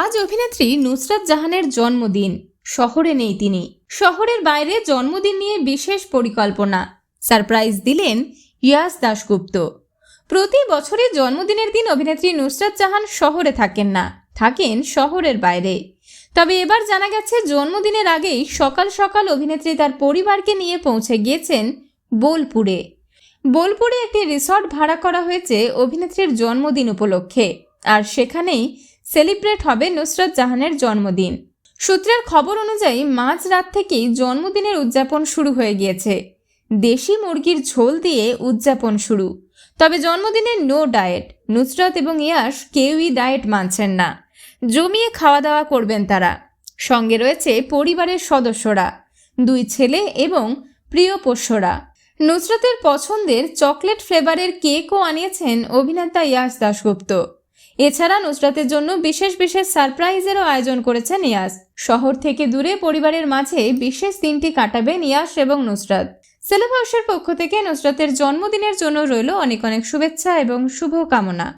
আজ অভিনেত্রী নুসরাত জাহানের জন্মদিন। শহরে নেই তিনি। শহরের বাইরে জন্মদিন নিয়ে বিশেষ পরিকল্পনা। সারপ্রাইজ দিলেন ইয়াস দাশগুপ্ত। প্রতি বছরের জন্মদিনের দিন অভিনেত্রী নুসরাত জাহান শহরে থাকেন না, থাকেন শহরের বাইরে। তবে এবার জানা গেছে, জন্মদিনের আগেই সকাল সকাল অভিনেত্রী তার পরিবারকে নিয়ে পৌঁছে গিয়েছেন বোলপুরে। বোলপুরে একটি রিসর্ট ভাড়া করা হয়েছে অভিনেত্রীর জন্মদিন উপলক্ষে। আর সেখানেই সেলিব্রেট হবে নুসরত জাহানের জন্মদিন। সূত্রের খবর অনুযায়ী মাঝরাত থেকেই জন্মদিনের উদযাপন শুরু হয়ে গিয়েছে। দেশি মুরগির ঝোল দিয়ে উদযাপন শুরু। তবে জন্মদিনে নো ডায়েট, নুসরাত এবং ইয়াশ কেউই ডায়েট মানছেন না। জমিয়ে খাওয়া দাওয়া করবেন তারা। সঙ্গে রয়েছে পরিবারের সদস্যরা, দুই ছেলে এবং প্রিয় পোষ্যরা। নুসরতের পছন্দের চকলেট ফ্লেভারের কেকও আনিয়েছেন অভিনেতা ইয়াশ দাশগুপ্ত। এছাড়া নুসরাতের জন্য বিশেষ বিশেষ সারপ্রাইজেরও আয়োজন করেছে নিয়াজ। শহর থেকে দূরে পরিবারের মাঝে বিশেষ দিনটি কাটাবে নিয়াজ এবং নুসরাত। সেলেব হাউসের পক্ষ থেকে নুসরাতের জন্মদিনের জন্য রইল অনেক অনেক শুভেচ্ছা এবং শুভকামনা।